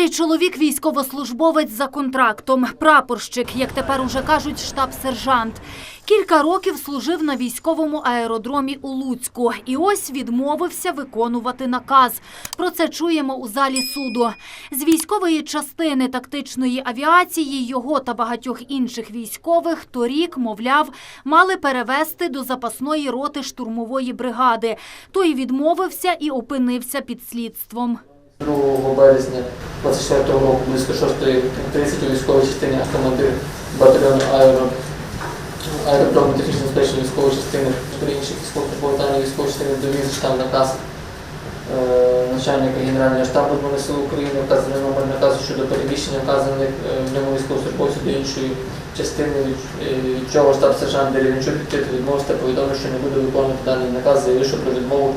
Цей чоловік військовослужбовець за контрактом, прапорщик, як тепер уже кажуть, штаб-сержант. Кілька років служив на військовому аеродромі у Луцьку і ось відмовився виконувати наказ. Про це чуємо у залі суду. З військової частини тактичної авіації його та багатьох інших військових торік, мовляв, мали перевести до запасної роти штурмової бригади. Той відмовився і опинився під слідством. 2 березня 24 року близько 6.30 у військовій частині командир батальйону аеро аеродрому технічно безпечної військової частини при інших військово-службових військової частини довіз штаб наказ е, начальника Генерального штабу Збройних сил України, вказаний номер наказу щодо переміщення вказаних е, в ньому військовослужбовців до іншої частини, від, е, чого штаб-сержант Деревінчук відкрито відмовився та повідомив, що не буде виконувати даний наказ, заявивши про відмову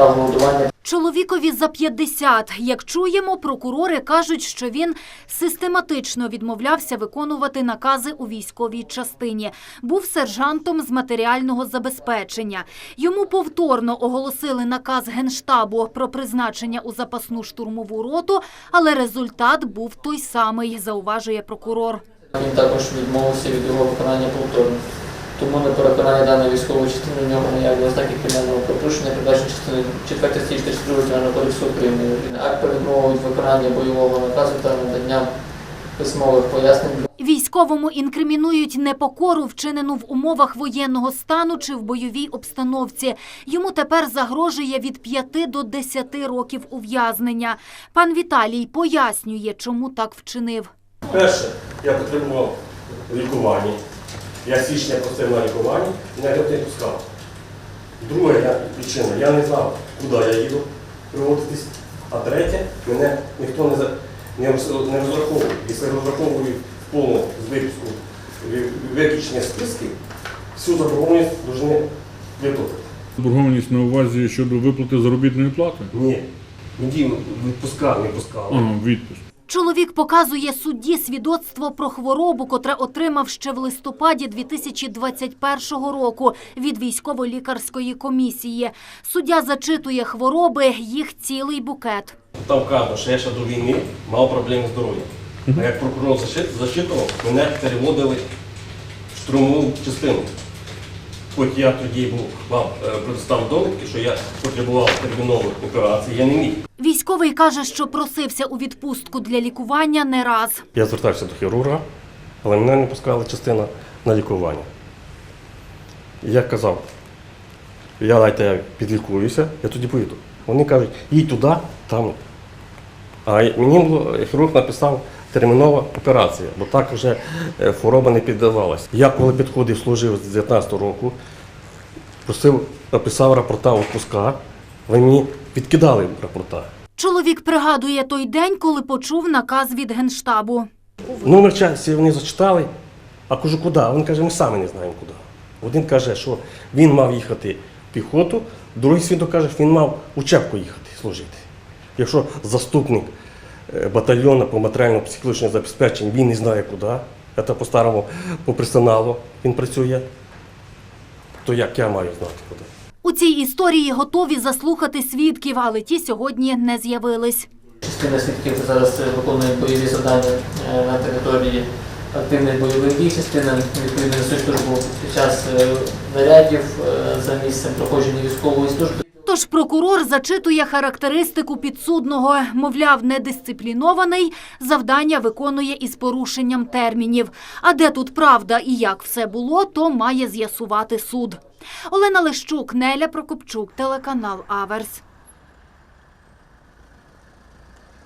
та голодування Чоловікові за 50. Як чуємо, прокурори кажуть, що він систематично відмовлявся виконувати накази у військовій частині. Був сержантом з матеріального забезпечення. Йому повторно оголосили наказ Генштабу про призначення у запасну штурмову роту, але результат був той самий, зауважує прокурор. Він також відмовився від його виконання повторно. Тому на переконання даної військової частини в нього наявні ознаки кримінального правопорушення, передбачені частиною 4 статті 42 Кримінального кодексу України. Акт про від виконання бойового наказу та надання письмових пояснень Військовому інкримінують непокору, вчинену в умовах воєнного стану чи в бойовій обстановці. Йому тепер загрожує від 5 до 10 років ув'язнення. Пан Віталій пояснює, чому так вчинив. Перше, я потребував лікування. Я січня просив на лікування і навіть не пускав. Друга я, причина, я не знав, куди я їду приводитись. А третє, мене ніхто не, за- не, роз- не розраховував. Якщо розраховують повну з випуску виключення списків, всю заборгованість повинні виплатити. Боргованість на увазі щодо виплати заробітної плати? Ні. Мені відпуска не пускали. Ага, відпуск. Чоловік показує судді свідоцтво про хворобу, котре отримав ще в листопаді 2021 року від військово-лікарської комісії. Суддя зачитує хвороби, їх цілий букет. Там вказано, що я ще до війни мав проблеми з здоров'ям. А як прокурор зачитував, мене переводили в штурмову частину. Хоч я тоді був вам е, довідки, що я потребував термінових операцій, я не міг. Військовий каже, що просився у відпустку для лікування не раз. Я звертався до хірурга, але мене не пускала частина на лікування. Я казав, я дайте я підлікуюся, я тоді поїду. Вони кажуть, їдь туди, там. А мені було, хірург написав термінова операція, бо так вже е, хвороба не піддавалася. Я коли підходив, служив з 19 року, просив, написав рапорта відпуска, вони мені підкидали рапорта. Чоловік пригадує той день, коли почув наказ від генштабу. Номер часі вони зачитали, а кажу, куди? Він каже, ми самі не знаємо куди. Один каже, що він мав їхати в піхоту, другий свідок каже, що він мав учебку їхати служити. Якщо заступник е, батальйону по матеріально-психологічному забезпеченню, він не знає куди, це по-старому по персоналу він працює, то як я маю знати куди? У цій історії готові заслухати свідків, але ті сьогодні не з'явились. Частина свідків зараз е, виконує бойові завдання е, на території активних бойових дій. Частина відповідно службу під час нарядів за місцем проходження військової служби. Тож прокурор зачитує характеристику підсудного. Мовляв, недисциплінований, завдання виконує із порушенням термінів. А де тут правда і як все було, то має з'ясувати суд. Олена Лещук, Неля Прокопчук, телеканал Аверс.